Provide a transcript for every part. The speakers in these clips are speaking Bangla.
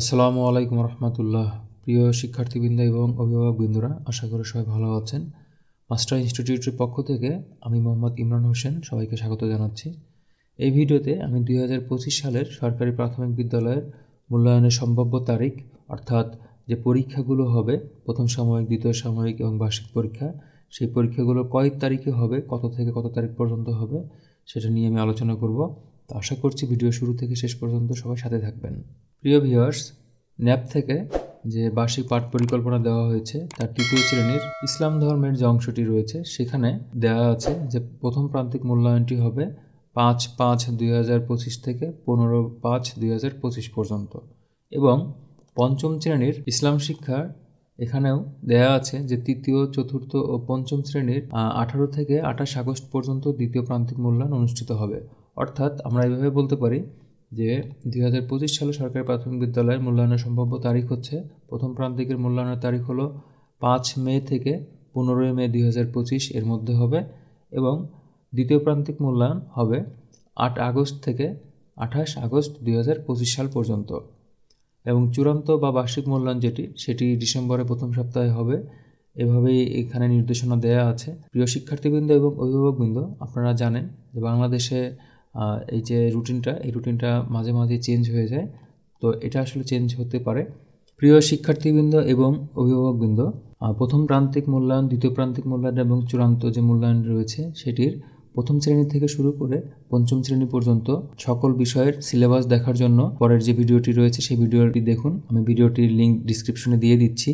আসসালামু আলাইকুম রহমতুল্লাহ। প্রিয় শিক্ষার্থীবৃন্দ এবং অভিভাবকবৃন্দরা, আশা করি সবাই ভালো আছেন। মাস্টার ইনস্টিটিউটের পক্ষ থেকে আমি মোহাম্মদ ইমরান হোসেন সবাইকে স্বাগত জানাচ্ছি। এই ভিডিওতে আমি দুই হাজার পঁচিশ সালের সরকারি প্রাথমিক বিদ্যালয়ের মূল্যায়নের সম্ভাব্য তারিখ, অর্থাৎ যে পরীক্ষাগুলো হবে, প্রথম সাময়িক, দ্বিতীয় সাময়িক এবং বার্ষিক পরীক্ষা, সেই পরীক্ষাগুলো কয় তারিখে হবে, কত থেকে কত তারিখ পর্যন্ত হবে, সেটা নিয়ে আমি আলোচনা করব। তো আশা করছি ভিডিও শুরু থেকে শেষ পর্যন্ত সবাই সাথে থাকবেন। প্রিয় ভিউয়ার্স, ন্যাপ থেকে যে বার্ষিক পাঠ পরিকল্পনা দেওয়া হয়েছে, তার তৃতীয় শ্রেণির ইসলাম ধর্মের যে অংশটি রয়েছে, সেখানে দেওয়া আছে যে প্রথম প্রান্তিক মূল্যায়নটি হবে পাঁচ পাঁচ দুই হাজার পঁচিশ থেকে পনেরো পাঁচ দুই হাজার পঁচিশ পর্যন্ত। এবং পঞ্চম শ্রেণির ইসলাম শিক্ষার এখানেও দেয়া আছে যে তৃতীয়, চতুর্থ ও পঞ্চম শ্রেণির আঠারো থেকে আঠাশ আগস্ট পর্যন্ত দ্বিতীয় প্রান্তিক মূল্যায়ন অনুষ্ঠিত হবে। অর্থাৎ আমরা এভাবে বলতে পারি যে দুই হাজার পঁচিশ সালে সরকারি প্রাথমিক বিদ্যালয়ের মূল্যায়নের সম্ভাব্য তারিখ হচ্ছে, প্রথম প্রান্তিকের মূল্যায়নের তারিখ হলো পাঁচ মে থেকে পনেরোই মে দুই হাজার পঁচিশ এর মধ্যে হবে এবং দ্বিতীয় প্রান্তিক মূল্যায়ন হবে আট আগস্ট থেকে আঠাশ আগস্ট দুই হাজার পঁচিশ সাল পর্যন্ত। এবং চূড়ান্ত বা বার্ষিক মূল্যায়ন যেটি, সেটি ডিসেম্বরের প্রথম সপ্তাহে হবে। এভাবেই এখানে নির্দেশনা দেয়া আছে। প্রিয় শিক্ষার্থীবৃন্দ এবং অভিভাবকবৃন্দ, আপনারা জানেন যে বাংলাদেশে এই যে রুটিনটা, এই রুটিনটা মাঝে মাঝে চেঞ্জ হয়ে যায়। তো এটা আসলে চেঞ্জ হতে পারে। প্রিয় শিক্ষার্থীবৃন্দ এবং অভিভাবকবৃন্দ প্রথম প্রান্তিক মূল্যায়ন, দ্বিতীয় প্রান্তিক মূল্যায়ন এবং চূড়ান্ত যে মূল্যায়ন রয়েছে সেটির প্রথম শ্রেণি থেকে শুরু করে পঞ্চম শ্রেণি পর্যন্ত সকল বিষয়ের সিলেবাস দেখার জন্য পরের যে ভিডিওটি রয়েছে সেই ভিডিওটি দেখুন। আমি ভিডিওটির লিঙ্ক ডিসক্রিপশনে দিয়ে দিচ্ছি।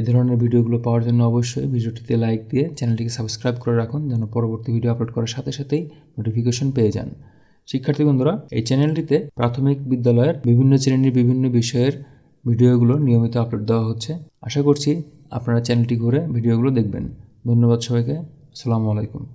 এ ধরনের ভিডিওগুলো পাওয়ার জন্য অবশ্যই ভিডিওটিতে লাইক দিয়ে চ্যানেলটিকে সাবস্ক্রাইব করে রাখুন যেন পরবর্তী ভিডিও আপলোড করার সাথে সাথেই নোটিফিকেশন পেয়ে যান। শিক্ষার্থী বন্ধুরা এই চ্যানেলটিতে প্রাথমিক বিদ্যালয়ের বিভিন্ন শ্রেণির বিভিন্ন বিষয়ের ভিডিওগুলো নিয়মিত আপলোড দেওয়া হচ্ছে। আশা করছি আপনারা চ্যানেলটি ঘুরে ভিডিওগুলো দেখবেন। ধন্যবাদ সবাইকে। আসসালামু আলাইকুম।